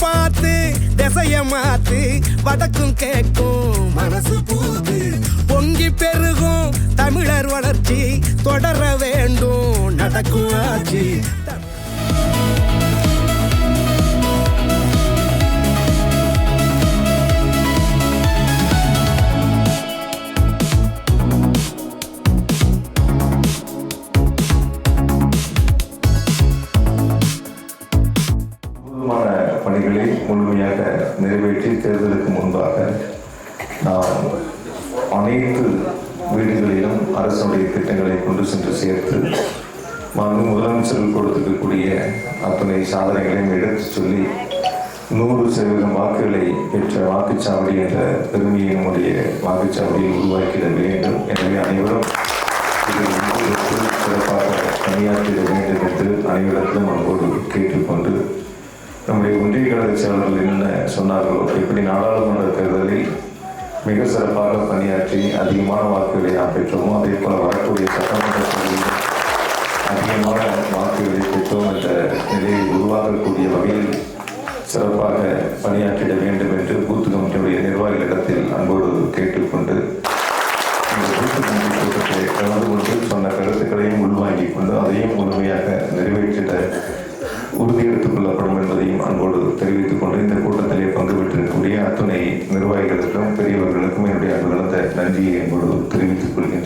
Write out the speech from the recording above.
பார்த்து திசைய மாத்து வடக்கும் கேட்கும் மனசு போது பொங்கி பெருகும் தமிழர் வளர்ச்சி தொடர வேண்டும் நடக்கும் ஆட்சி. பணிகளை முழுமையாக நிறைவேற்றி தேர்தலுக்கு முன்பாக நாம் அனைத்து வீடுகளிலும் அரசுடைய திட்டங்களை கொண்டு சென்று சேர்த்து மனு முதலமைச்சர்கள் கொடுத்திருக்கக்கூடிய அத்தனை சாதனைகளையும் எடுத்து சொல்லி நூறு சதவீதம் வாக்குகளை பெற்ற வாக்குச்சாவடி என்ற பெருமையை நம்முடைய வாக்குச்சாவடியை உருவாக்கிட வேண்டும். எனவே அனைவரும் சிறப்பாக பணியாற்றிட வேண்டும் என்று அனைவருக்கும் டிஎம்எல்ஏ என்ன சொன்னார்களோ. இப்படி நாடாளுமன்ற தேர்தலில் மிக சிறப்பாக பணியாற்றி அதிகமான வாக்குகளை நாம் பெற்றோமோ அதே போல வரக்கூடிய சட்டமன்ற அதிகமான வாக்குகளை பெற்றோம் என்ற நிலையை உருவாக்கக்கூடிய வகையில் சிறப்பாக பணியாற்றிட வேண்டும் என்று பூத்து கமிட்டியுடைய நிர்வாகிகளிடத்தில் அன்போடு கேட்டுக்கொண்டு கலந்து கொண்டு நன்றியை எங்களோடு தெரிவித்துக் கொள்கிறேன்.